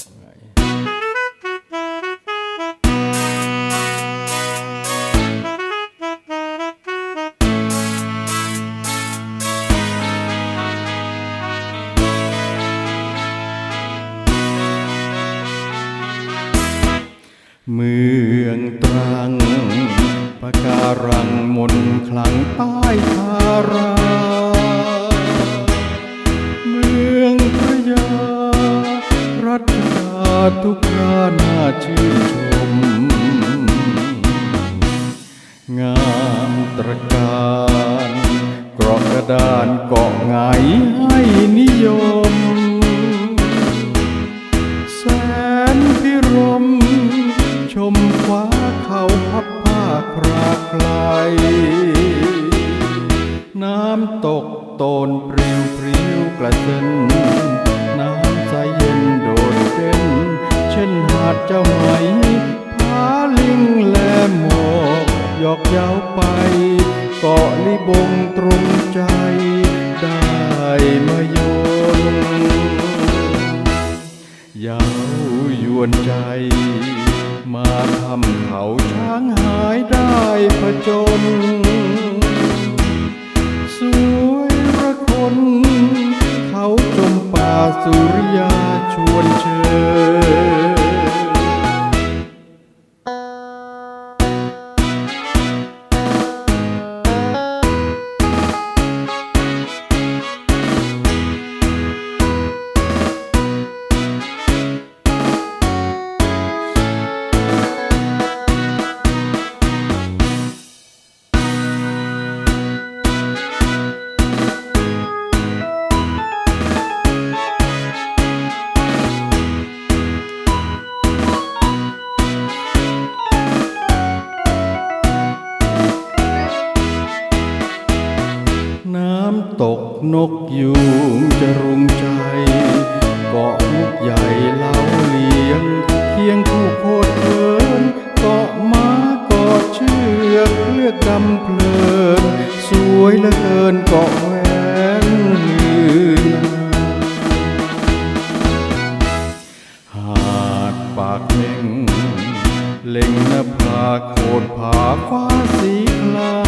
าะไงเมื ทุกราน่าชื่นชม งามตระการกราะกระดานเกาะไงให้นิยม แสนพิรม ชมฟ้าเขาพับผ้าคราไกล น้ำตกโตนปริวปริวกระเซ็น หมอกหยอกเย้าไป เกาะลิบงตรงใจ ได้มาโยนย้ายวนใจ มาทำเขาช้างหายได้ผจญสวยระคน เขาจมป่าสุริยา้ำตกนกยูงจะรุงใจ เกาะมุกใหญ่เล่าเลี้ยง เพียงคู่โคตรเพลินเกาะม้าเกาะเชือกเพื่อกำเพลิน สวยเหลือเกินเกาะแหวนยืนหาดปากเล่งเล่งนภาโคตรผาฟ้าสีคลา